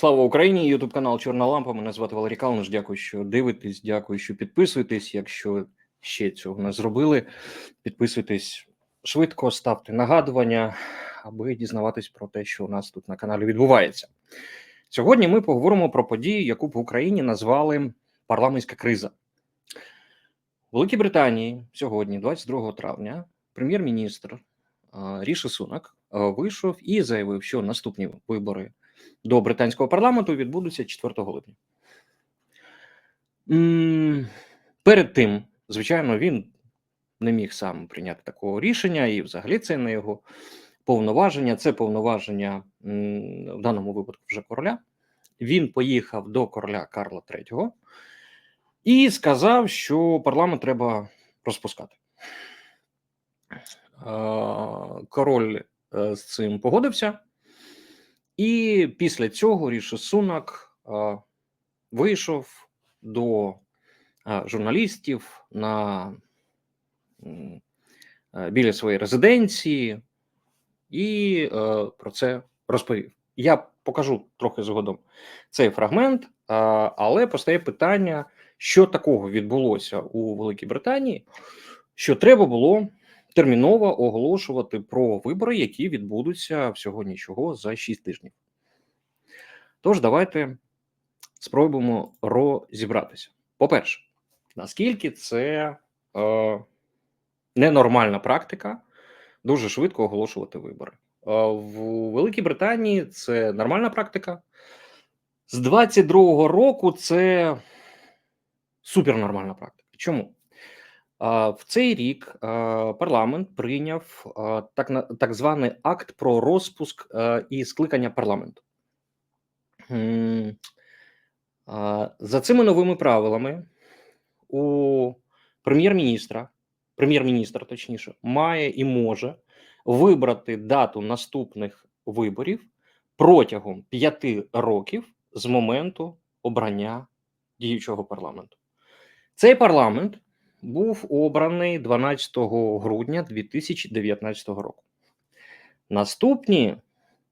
Слава Україні! Ютуб канал Чорна Лампа. Мене звати Валерій Калниш. Дякую, що дивитесь. Дякую, що підписуєтесь. Якщо ще цього не зробили, підписуйтесь швидко, ставте нагадування, аби дізнаватись про те, що у нас тут на каналі відбувається. Сьогодні ми поговоримо про подію, яку в Україні назвали парламентська криза. У Великій Британії сьогодні, 22 травня, прем'єр-міністр Ріші Сунак вийшов і заявив, що наступні вибори до британського парламенту відбудуться 4 липня. Перед тим, звичайно, він не міг сам прийняти такого рішення, і взагалі це не його повноваження. Це повноваження в даному випадку вже короля. Він поїхав до короля Карла III і сказав, що парламент треба розпускати. Король е, з цим погодився. І після цього Ріші Сунак а, вийшов до а, журналістів на а, біля своєї резиденції і е, про це розповів. Я покажу трохи згодом цей фрагмент, а, але постає питання, що такого відбулося у Великій Британії, що треба було терміново оголошувати про вибори, які відбудуться всього нічого за 6 тижнів. Тож, давайте спробуємо розібратися. По-перше, наскільки це е, ненормальна практика дуже швидко оголошувати вибори. Е, в Великій Британії це нормальна практика. З 22-го року це супернормальна практика. Чому? В цей рік парламент прийняв так так званий акт про розпуск і скликання парламенту. За цими новими правилами у прем'єр-міністра, прем'єр-міністр, точніше, має і може вибрати дату наступних виборів протягом п'яти років з моменту обрання діючого парламенту. Цей парламент був обраний 12 грудня 2019 року. Наступні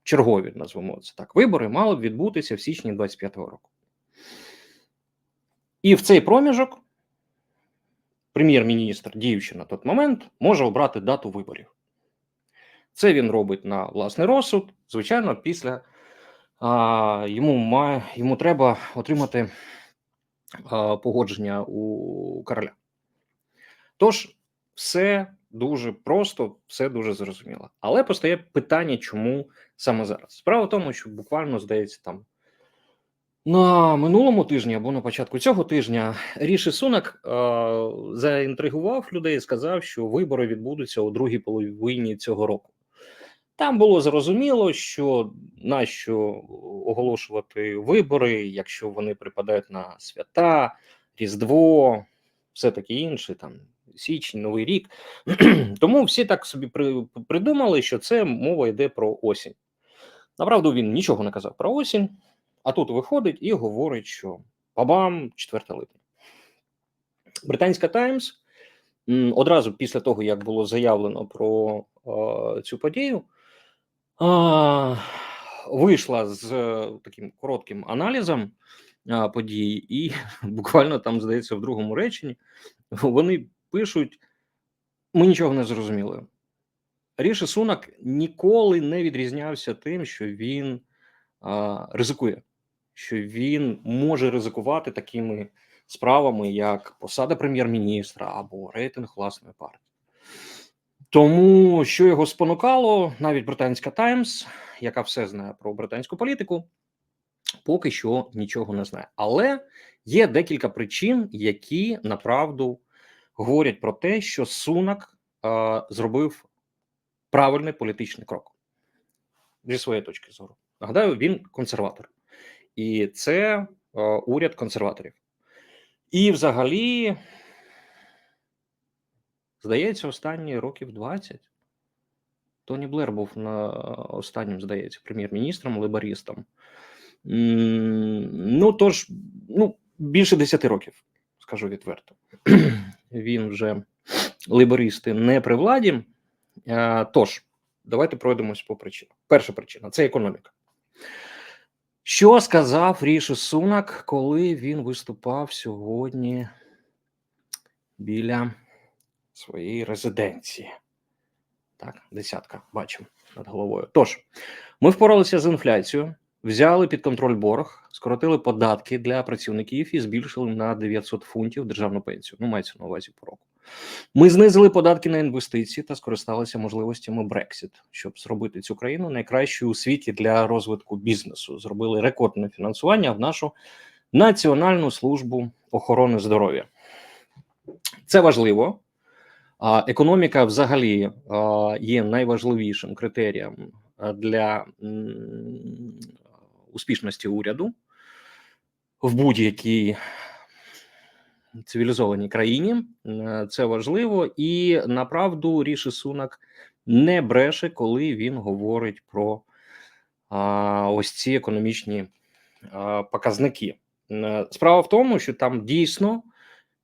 чергові, назвемо це так, вибори мали б відбутися в січні 2025 року. І в цей проміжок прем'єр-міністр, діючий на той момент, може обрати дату виборів. Це він робить на власний розсуд. Звичайно, після а, йому має, йому треба отримати а, погодження у короля. Тож, все дуже просто, все дуже зрозуміло. Але постає питання, чому саме зараз? Справа в тому, що буквально здається, там на минулому тижні або на початку цього тижня Ріші Сунак е, заінтригував людей і сказав, що вибори відбудуться у другій половині цього року. Там було зрозуміло, що нащо оголошувати вибори, якщо вони припадають на свята, Різдво, все таке інше, там січень, новий рік. Тому всі так собі при, придумали, що це мова йде про осінь. Направду він нічого не казав про осінь, а тут виходить і говорить, що бабам 4 липня. Британська Таймс одразу після того, як було заявлено про е, цю подію, е, вийшла з е, таким коротким аналізом подій, і буквально там, здається, в другому реченні вони пишуть: ми нічого не зрозуміли. Ріші Сунак ніколи не відрізнявся тим, що він а, ризикує, що він може ризикувати такими справами, як посада прем'єр-міністра або рейтинг власної партії. Тому що його спонукало, навіть британська Таймс, яка все знає про британську політику, поки що нічого не знає. Але є декілька причин, які направду говорять про те, що Сунак е, зробив правильний політичний крок зі своєї точки зору. Нагадаю, він консерватор, і це е, уряд консерваторів. І, взагалі, здається, останні років 20 Тоні Блер був на останнім, здається, прем'єр-міністром, либористом. Ну, тож, ну, більше 10 років, скажу відверто. Він вже либористи не при владі. Тож, давайте пройдемось по причинам. Перша причина це економіка. Що сказав Ріші Сунак, коли він виступав сьогодні біля своєї резиденції? Так, десятка бачимо над головою. Тож, ми впоралися з інфляцією, взяли під контроль борг, скоротили податки для працівників і збільшили на 900 фунтів державну пенсію. Ну, мається на увазі по року. Ми знизили податки на інвестиції та скористалися можливостями Brexit, щоб зробити цю країну найкращою у світі для розвитку бізнесу. Зробили рекордне фінансування в нашу Національну службу охорони здоров'я. Це важливо. Економіка взагалі є найважливішим критерієм для успішності уряду в будь-якій цивілізованій країні. Е, Це важливо, і направду Ріші Сунак не бреше, коли він говорить про а, ось ці економічні а, показники. Е, Справа в тому, що там дійсно,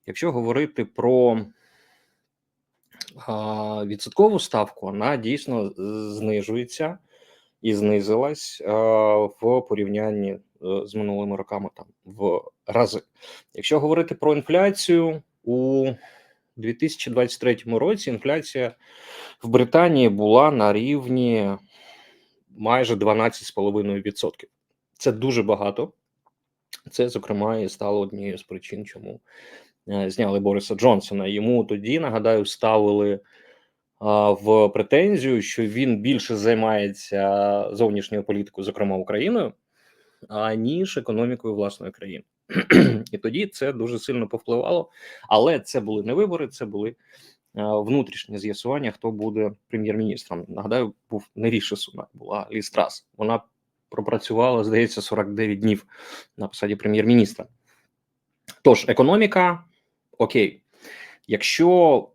якщо говорити про а, відсоткову ставку, вона дійсно знижується і знизилась а, в порівнянні е, з минулими роками там в рази. Якщо говорити про інфляцію у 2023 році, інфляція в Британії була на рівні майже 12,5%. Це дуже багато. Це, зокрема, і стало однією з причин, чому е, зняли Бориса Джонсона. Йому тоді, нагадаю, ставили в претензію, що він більше займається зовнішньою політикою, зокрема Україною, аніж економікою власної країни. І тоді це дуже сильно повпливало. Але це були не вибори, це були внутрішні з'ясування, хто буде прем'єр-міністром. Нагадаю, був не Ріші Сунак, була Ліз Трас. Вона пропрацювала, здається, 49 днів на посаді прем'єр-міністра. Тож, економіка окей. Якщо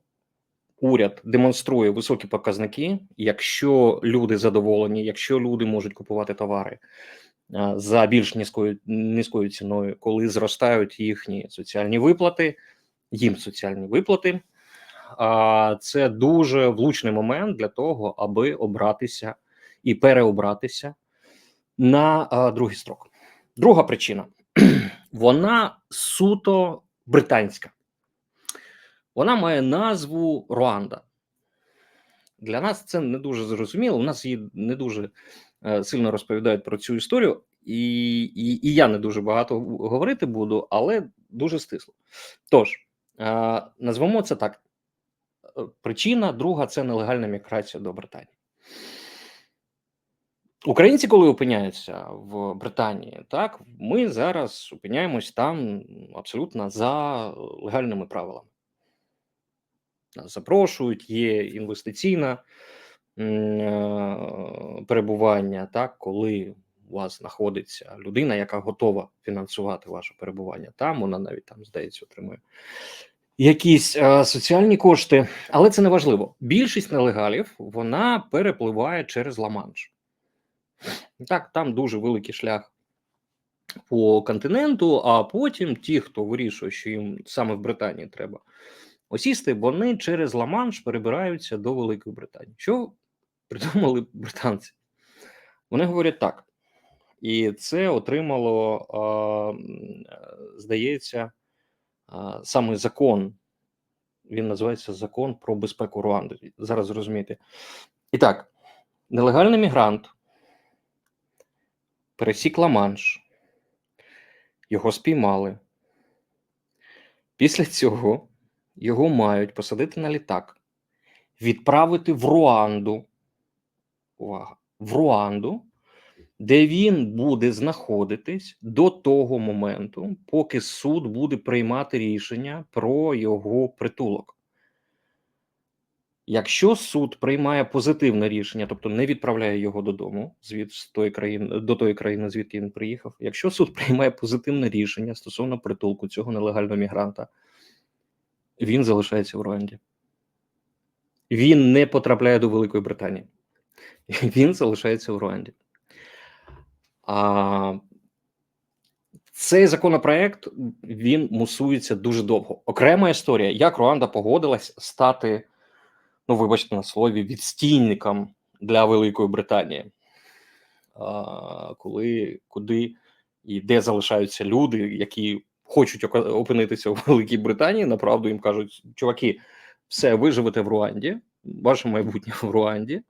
уряд демонструє високі показники, якщо люди задоволені, якщо люди можуть купувати товари за більш низькою низькою ціною, коли зростають їхні соціальні виплати, їм соціальні виплати, це дуже влучний момент для того, аби обратися і переобратися на другий строк. Друга причина вона суто британська. Вона має назву Руанда. Для нас це не дуже зрозуміло. У нас її не дуже е, сильно розповідають про цю історію, і, і, і я не дуже багато говорити буду, але дуже стисло. Тож, е, назвемо це так: Е, причина друга це нелегальна міграція до Британії. Українці, коли опиняються в Британії, так ми зараз опиняємось там абсолютно за легальними правилами. Запрошують, є інвестиційне перебування, так, коли у вас знаходиться людина, яка готова фінансувати ваше перебування там, вона навіть там, здається, отримує якісь е, соціальні кошти, але це не важливо. Більшість нелегалів вона перепливає через Ла-Манш. Так, там дуже великий шлях по континенту, а потім ті, хто вирішує, що їм саме в Британії треба осісти, вони через Ла-Манш перебираються до Великої Британії. Що придумали британці? Вони говорять так, і це отримало, здається, саме закон. Він називається Закон про безпеку Руанди. Зараз зрозумієте. І так, нелегальний мігрант пересік Ла-Манш, його спіймали. Після цього його мають посадити на літак, відправити в Руанду. Увага! В Руанду, де він буде знаходитись до того моменту, поки суд буде приймати рішення про його притулок. Якщо суд приймає позитивне рішення, тобто не відправляє його додому, звід з тої країни до тої країни, звідки він приїхав. Якщо суд приймає позитивне рішення стосовно притулку цього нелегального мігранта, він залишається в Руанді. Він не потрапляє до Великої Британії. Він залишається в Руанді. А цей законопроект він мусується дуже довго. Окрема історія, як Руанда погодилась стати, ну вибачте на слові, відстійником для Великої Британії, а, коли куди і де залишаються люди, які хочуть опинитися у Великій Британії, направду їм кажуть: чуваки, все, ви живете в Руанді, ваше майбутнє в Руанді.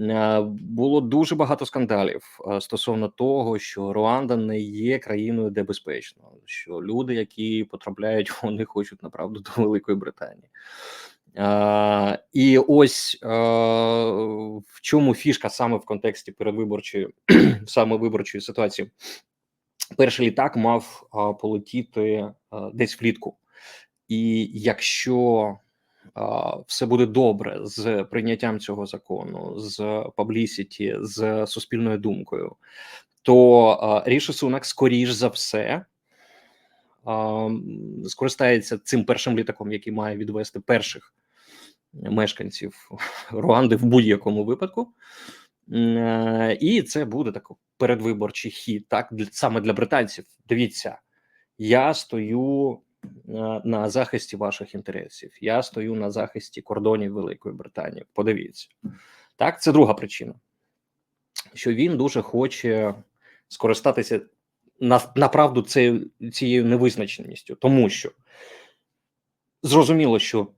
Е, Було дуже багато скандалів е, стосовно того, що Руанда не є країною, де безпечно, що люди, які потрапляють, вони хочуть направду до Великої Британії. Е, і ось е, в чому фішка саме в контексті передвиборчої саме виборчої ситуації. Перший літак мав полетіти десь влітку, і якщо все буде добре з прийняттям цього закону, з publicity, з суспільною думкою, то а, Ріші Сунак, скоріш за все, скористається цим першим літаком, який має відвести перших мешканців Руанди в будь-якому випадку. Е, І це буде такий передвиборчий хід, так саме для британців. Дивіться, я стою е, на захисті ваших інтересів. Я стою на захисті кордонів Великої Британії. Подивіться, так це друга причина, що він дуже хоче скористатися на направду цією невизначеністю, тому що зрозуміло, що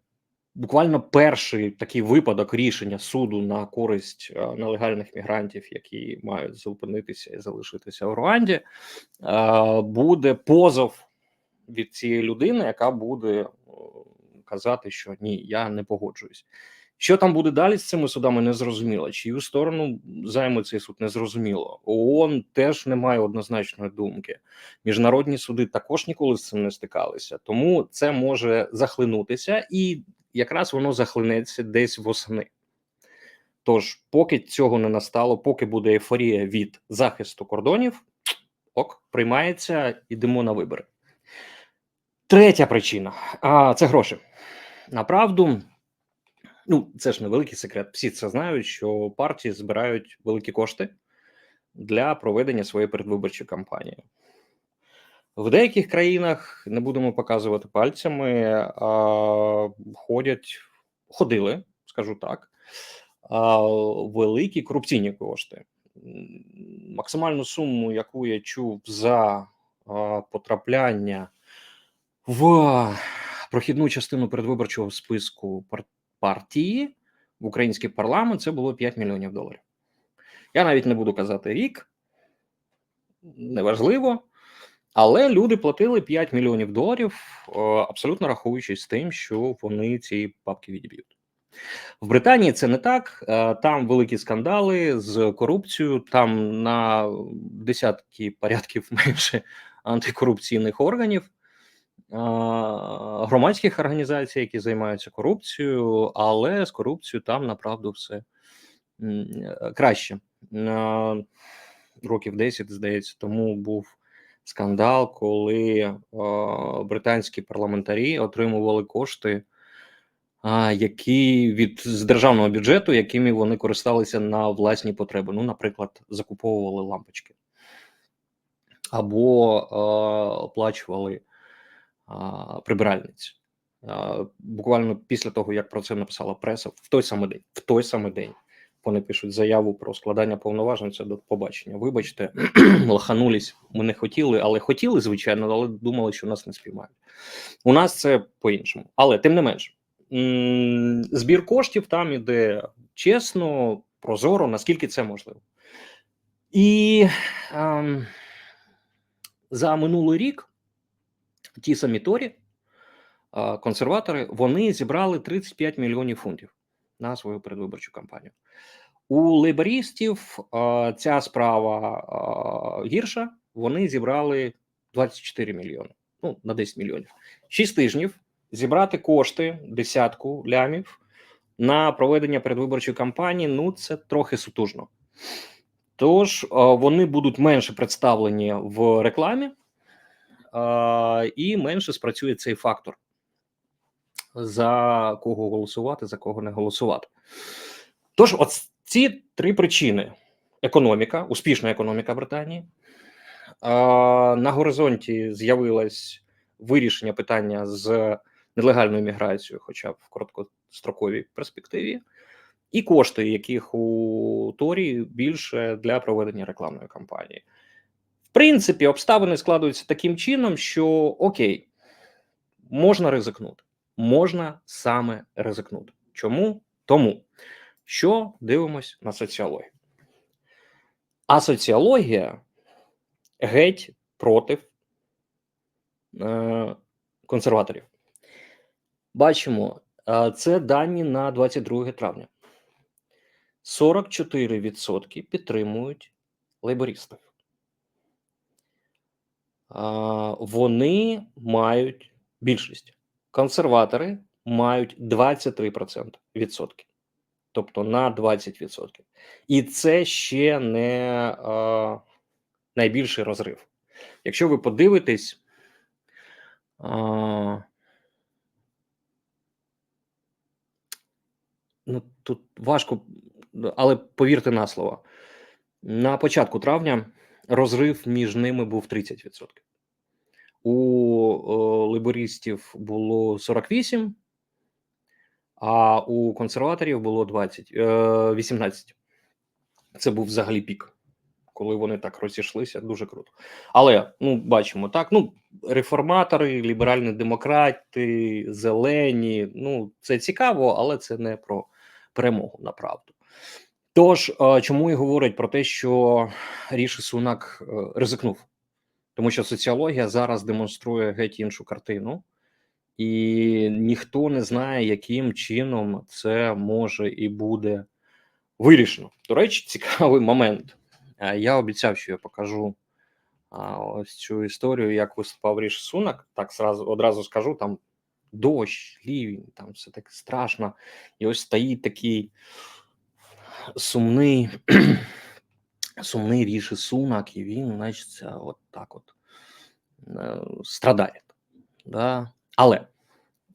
буквально перший такий випадок рішення суду на користь е, нелегальних мігрантів, які мають зупинитися і залишитися в Руанді, е, буде позов від цієї людини, яка буде е, казати, що ні, я не погоджуюсь. Що там буде далі з цими судами, не зрозуміло. Чию сторону займе цей суд, не зрозуміло. ООН теж не має однозначної думки. Міжнародні суди також ніколи з цим не стикалися, тому це може захлинутися, і якраз воно захлинеться десь восени. Тож, поки цього не настало, поки буде ейфорія від захисту кордонів, ок, приймається, йдемо на вибори. Третя причина а, це гроші. Направду, ну це ж не великий секрет. Всі це знають, що партії збирають великі кошти для проведення своєї передвиборчої кампанії. В деяких країнах не будемо показувати пальцями, а, ходять, ходили, скажу так, а, великі корупційні кошти. Максимальну суму, яку я чув за потрапляння в прохідну частину передвиборчого списку партії в український парламент, це було 5 мільйонів доларів. Я навіть не буду казати рік, неважливо. Але люди платили 5 мільйонів доларів, е, абсолютно рахуючись з тим, що вони ці папки відіб'ють. В Британії це не так. е, Там великі скандали з корупцією, там на десятки порядків менше антикорупційних органів, громадських організацій, які займаються корупцією, але з корупцією там направду все е, краще. Років 10, здається, тому був скандал, коли британські парламентарі отримували кошти, які від з державного бюджету, якими вони користалися на власні потреби. Ну, наприклад, закуповували лампочки або е, оплачували прибиральниць. Буквально після того, як про це написала преса, в той самий день, в той самий день вони пишуть заяву про складання повноважень. Це до побачення. Вибачте, лаханулись. Ми не хотіли, але хотіли, звичайно, але думали, що нас не спіймають. У нас це по-іншому. Але тим не менш, збір коштів там іде чесно, прозоро, наскільки це можливо. І ем, за минулий рік ті самі Торі, консерватори, вони зібрали 35 мільйонів фунтів на свою передвиборчу кампанію. У лейбористів ця справа гірша. Вони зібрали 24 мільйони. Ну, на 10 мільйонів. 6 тижнів зібрати кошти, десятку лямів на проведення передвиборчої кампанії. Ну, це трохи сутужно. Тож вони будуть менше представлені в рекламі, і менше спрацює цей фактор. За кого голосувати, за кого не голосувати. Тож, от ці три причини: економіка, успішна економіка Британії. На горизонті з'явилось вирішення питання з нелегальною міграцією, хоча б в короткостроковій перспективі, і кошти, яких у Торі більше для проведення рекламної кампанії. В принципі, обставини складуються таким чином, що окей, можна ризикнути. Можна саме ризикнути. Чому? Тому що дивимось на соціологію. А соціологія геть проти е, консерваторів. Бачимо, е, це дані на 22 травня. 44% підтримують лейбористів. Вони мають більшість. Консерватори мають 23% відсотки. Тобто на 20%. І це ще не а, найбільший розрив. Якщо ви подивитесь, а, ну тут важко, але повірте на слово, на початку травня розрив між ними був 30%. У о, лейбористів було 48, а у консерваторів було 20, е, 18. Це був взагалі пік, коли вони так розійшлися, дуже круто. Але ну бачимо так: ну реформатори, ліберальні демократи, зелені. Ну це цікаво, але це не про перемогу на правду. Тож е, чому і говорять про те, що Ріші Сунак е, ризикнув, тому що соціологія зараз демонструє геть іншу картину, і ніхто не знає, яким чином це може і буде вирішено. До речі, цікавий момент. Е, Я обіцяв, що я покажу ось цю історію, як виступав Ріші Сунак. Так сразу одразу скажу: там дощ, лівень, там все так страшно. І ось стоїть такий сумний, сумний Ріші Сунак, і він, значить, от так от е, страдає. Да? Але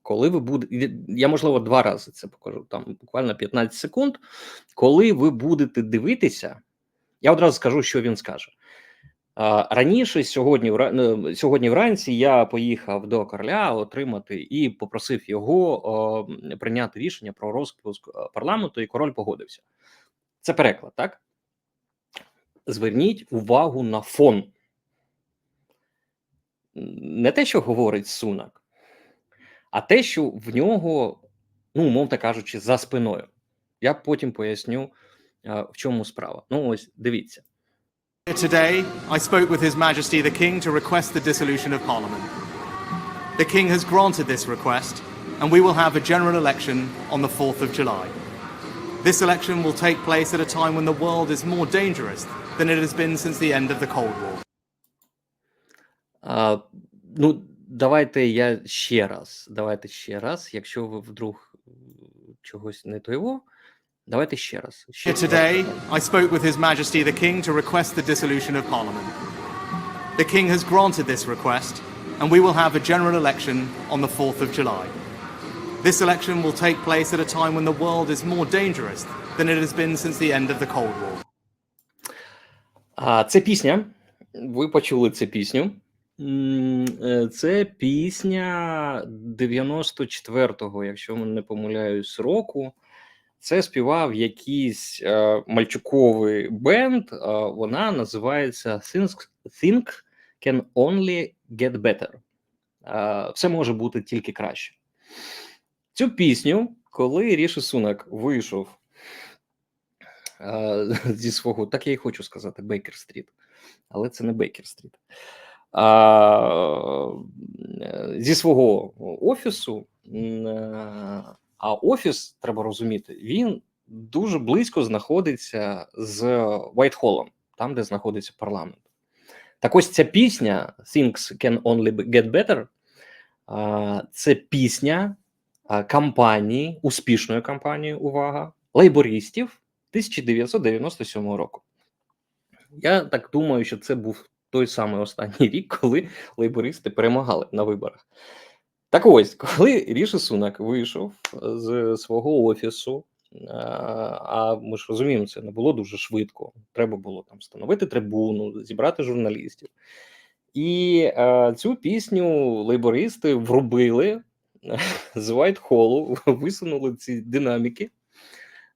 коли ви будете, я можливо два рази це покажу, там буквально 15 секунд. Коли ви будете дивитися, я одразу скажу, що він скаже. Раніше сьогодні, е, сьогодні вранці я поїхав до короля отримати і попросив його прийняти рішення про розпуск е, парламенту, і король погодився. Це переклад, так? Зверніть увагу на фон. Не те, що говорить Сунак, а те, що в нього, ну, умовно кажучи, за спиною. Я потім поясню, е, в чому справа. Ну, ось дивіться. Today, I spoke with His Majesty the King to request the dissolution of Parliament. The King has granted this request, and we will have a general election on the 4th of July. This election will take place at a time when the world is more dangerous than it has been since the end of the Cold War. А, ну, давайте я ще раз. Давайте ще раз. Якщо ви вдруг м, чогось не то його, давайте ще раз. Ще today, I spoke with His Majesty the King to request the dissolution of Parliament. The King has granted this request, and we will have a general election on the 4th of July. This election will take place at a time when the world is more dangerous than it has been since the end of the Cold War. А це пісня. Ви почули цю пісню. Е, Це пісня 94-го, якщо не помиляюсь, року. Це співав якийсь е, мальчуковий бенд. е, вона називається Things, Think Can Only Get Better. Е, все може бути тільки краще. Цю пісню, коли Ріші Сунак вийшов е, зі свого, так я і хочу сказати, Бейкер Стріт, але це не Бейкер Стріт. Е, зі свого офісу, е, а офіс, треба розуміти, він дуже близько знаходиться з Вайтхолом, там, де знаходиться парламент. Так ось ця пісня Things Can Only Get Better, це пісня кампанії, успішної кампанії, увага, лейбористів 1997 року. Я так думаю, що це був той самий останній рік, коли лейбористи перемагали на виборах. Так ось, коли Ріші Сунак вийшов з свого офісу, а, а ми ж розуміємо, це не було дуже швидко. Треба було там встановити трибуну, зібрати журналістів. І е, цю пісню лейбористи врубили з Вайтхолу, висунули ці динаміки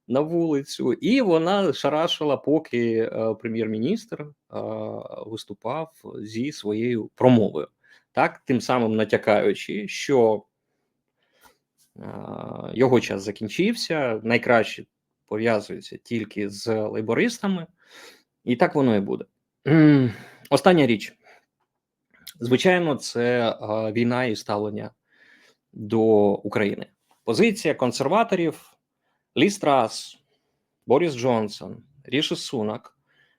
на вулицю, і вона шарашила, поки е, прем'єр-міністр е, виступав зі своєю промовою, так тим самим натякаючи, що його час закінчився, найкраще пов'язується тільки з лейбористами, і так воно і буде. Остання річ. Звичайно, це війна і ставлення до України. Позиція консерваторів Лі Страс, Борис Джонсон, Ріші Сунак.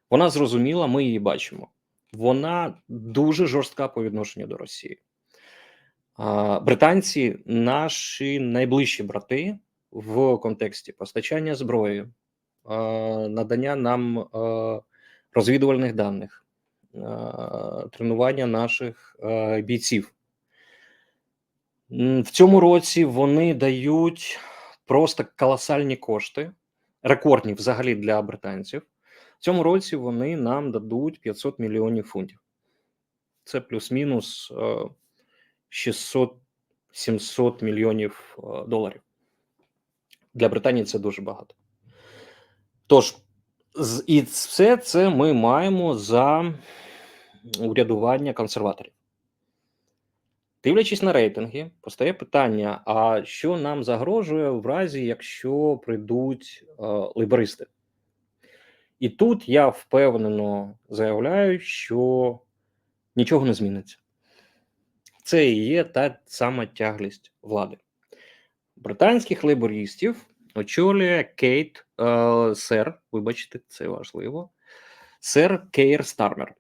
Вона зрозуміла, ми її бачимо. Вона дуже жорстка по відношенню до Росії. Британці наші найближчі брати в контексті постачання зброї, надання нам розвідувальних даних, тренування наших бійців. В цьому році вони дають просто колосальні кошти, рекордні взагалі для британців. В цьому році вони нам дадуть 500 мільйонів фунтів. Це плюс-мінус е, 600-700 мільйонів е, доларів. Для Британії це дуже багато. Тож, і все це ми маємо за урядування консерваторів. Дивлячись на рейтинги, постає питання: а що нам загрожує в разі, якщо прийдуть е, лейбористи? І тут я впевнено заявляю, що нічого не зміниться. Це і є та сама тяглість влади. Британських лейбористів очолює Кейт е, Сер, вибачте, це важливо. Сер Кейр Стармер.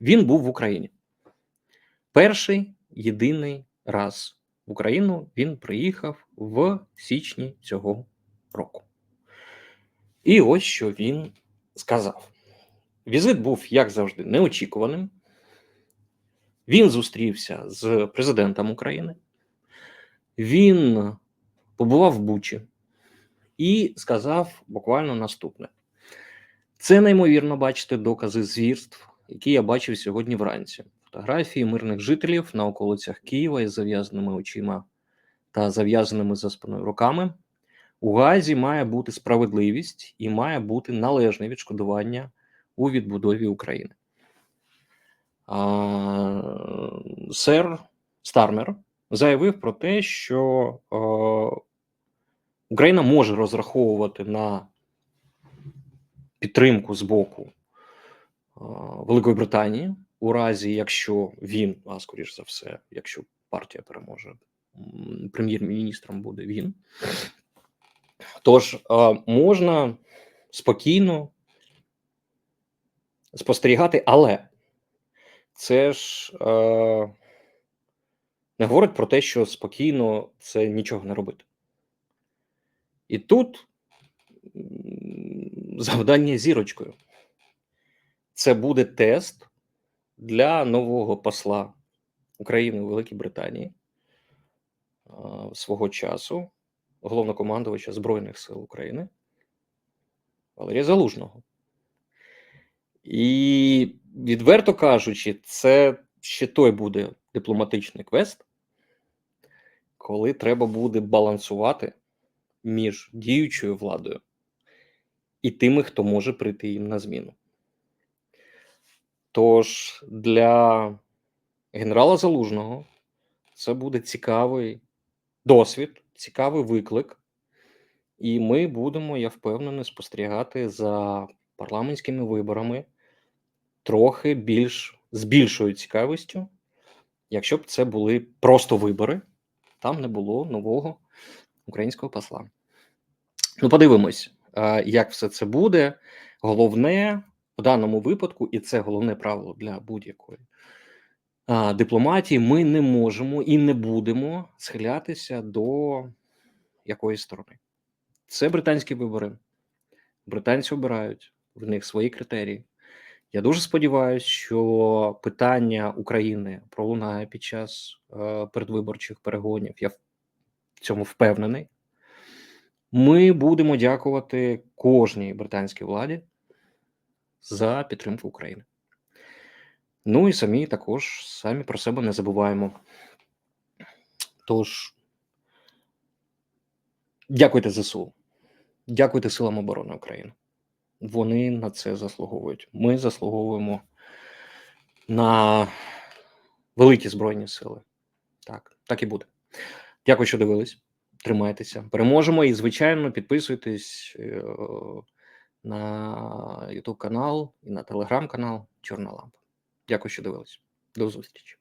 Він був в Україні. Перший єдиний раз в Україну він приїхав в січні цього року. І ось що він сказав: візит був, як завжди, неочікуваним. Він зустрівся з президентом України, він побував в Бучі і сказав буквально наступне: це неймовірно бачити докази звірств, які я бачив сьогодні вранці. Фотографії мирних жителів на околицях Києва із зав'язаними очима та зав'язаними за спиною руками. У Газі має бути справедливість і має бути належне відшкодування у відбудові України. А, сер Стармер заявив про те, що е, Україна може розраховувати на підтримку з боку е, Великої Британії у разі, якщо він, а скоріш за все, якщо партія переможе, прем'єр-міністром буде він. Тож е, можна спокійно спостерігати, але це ж е, не говорить про те, що спокійно це нічого не робити. І тут завдання зірочкою. Це буде тест для нового посла України у Великій Британії е, свого часу, головнокомандувача Збройних сил України Валерія Залужного. І відверто кажучи, це ще той буде дипломатичний квест, коли треба буде балансувати між діючою владою і тими, хто може прийти їм на зміну. Тож для генерала Залужного це буде цікавий досвід, цікавий виклик, і ми будемо, я впевнений, спостерігати за парламентськими виборами трохи більш з більшою цікавістю, якщо б це були просто вибори, там не було нового українського посла. Ну, подивимось, як все це буде. Головне в даному випадку, і це головне правило для будь-якої дипломатії, ми не можемо і не будемо схилятися до якоїсь сторони. Це британські вибори. Британці обирають в них свої критерії. Я дуже сподіваюся, що питання України пролунає під час е, передвиборчих перегонів. Я в цьому впевнений. Ми будемо дякувати кожній британській владі за підтримку України. Ну і самі також самі про себе не забуваємо. Тож Дякуйте ЗСУ. Дякуйте силам оборони України. Вони на це заслуговують. Ми заслуговуємо на великі збройні сили. Так, так і буде. Дякую, що дивились. Тримайтеся, переможемо і, звичайно, підписуйтесь е, на YouTube канал і на телеграм канал Чорна Лампа. Дякую, що дивились. До зустрічі.